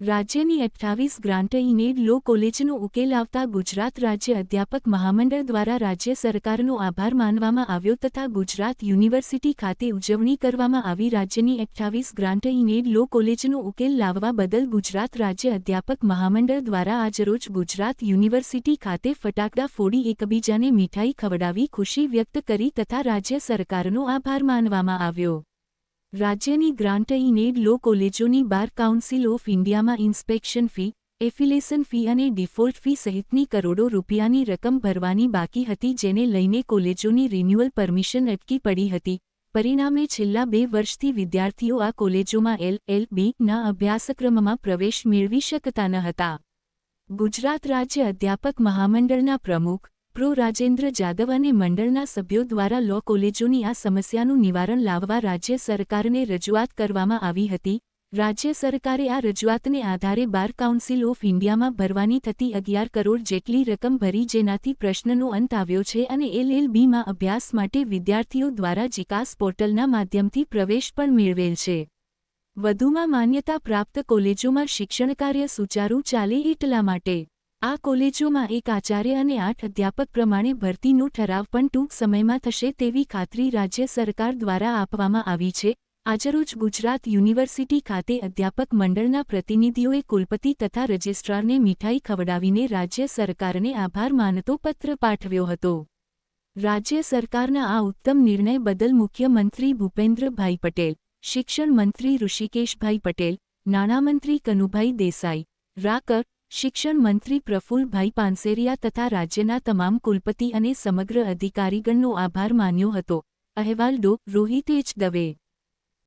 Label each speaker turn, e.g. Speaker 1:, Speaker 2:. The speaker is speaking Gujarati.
Speaker 1: રાજ્યની અઠ્ઠાવીસ ગ્રાન્ટ ઇનેડ લો કોલેજનો ઉકેલ આવતા ગુજરાત રાજ્ય અધ્યાપક મહામંડળ દ્વારા રાજ્ય સરકારનો આભાર માનવામાં આવ્યો તથા ગુજરાત યુનિવર્સિટી ખાતે ઉજવણી કરવામાં આવી રાજ્યની અઠ્ઠાવીસ ગ્રાન્ટ ઇનેડ લો કોલેજનો ઉકેલ લાવવા બદલ ગુજરાત રાજ્ય અધ્યાપક મહામંડળ દ્વારા આજરોજ ગુજરાત યુનિવર્સિટી ખાતે ફટાકડા ફોડી એકબીજાને મીઠાઈ ખવડાવી ખુશી વ્યક્ત કરી તથા રાજ્ય સરકારનો આભાર માનવામાં આવ્યો. રાજ્યની ગ્રાન્ટ ઇનેડ લો કોલેજોની બાર કાઉન્સિલ ઓફ ઇન્ડિયામાં ઇન્સ્પેક્શન ફી, એફિલેશન ફી અને ડિફોલ્ટ ફી સહિતની કરોડો રૂપિયાની રકમ ભરવાની બાકી હતી જેને લઈને કોલેજોની રિન્યુઅલ પરમિશન અટકી પડી હતી. પરિણામે છેલ્લા બે વર્ષથી વિદ્યાર્થીઓ આ કોલેજોમાં એલ એલ, બી, ના અભ્યાસક્રમમાં પ્રવેશ મેળવી શકતા ન હતા. ગુજરાત રાજ્ય અધ્યાપક મહામંડળના પ્રમુખ પ્રો રાજેન્દ્ર જાદવ અને મંડળના સભ્યો દ્વારા લો કોલેજોની આ સમસ્યાનું નિવારણ લાવવા રાજ્ય સરકારને રજૂઆત કરવામાં આવી હતી. રાજ્ય સરકારે આ રજૂઆતને આધારે બાર કાઉન્સિલ ઓફ ઇન્ડિયામાં ભરવાની થતી અગિયાર કરોડ જેટલી રકમ ભરી જેનાથી પ્રશ્નનો અંત આવ્યો છે અને એલએલબીમાં અભ્યાસ માટે વિદ્યાર્થીઓ દ્વારા જીકાસ પોર્ટલના માધ્યમથી પ્રવેશ પણ મેળવેલ છે. વધુમાં માન્યતા પ્રાપ્ત કોલેજોમાં શિક્ષણકાર્ય સુચારું ચાલે એટલા માટે આ કોલેજોમાં એક આચાર્ય અને આઠ અધ્યાપક પ્રમાણે ભરતીનું ઠરાવ પણ ટૂંક સમયમાં થશે તેવી ખાતરી રાજ્ય સરકાર દ્વારા આપવામાં આવી છે. આજરોજ ગુજરાત યુનિવર્સિટી ખાતે અધ્યાપક મંડળના પ્રતિનિધિઓએ કુલપતિ તથા રજિસ્ટ્રારને મીઠાઈ ખવડાવીને રાજ્ય સરકારને આભાર માનતો પત્ર પાઠવ્યો હતો. રાજ્ય સરકારના આ ઉત્તમ નિર્ણય બદલ મુખ્યમંત્રી ભૂપેન્દ્રભાઈ પટેલ, શિક્ષણ મંત્રી ઋષિકેશભાઈ પટેલ, નાણામંત્રી કનુભાઈ દેસાઈ, રાકર શિક્ષણ મંત્રી પ્રફુલભાઈ પાનસેરિયા તથા રાજ્યના તમામ કુલપતિ અને સમગ્ર અધિકારીગણનો આભાર માન્યો હતો. અહેવાલ ડો. રોહિતેજ દવે.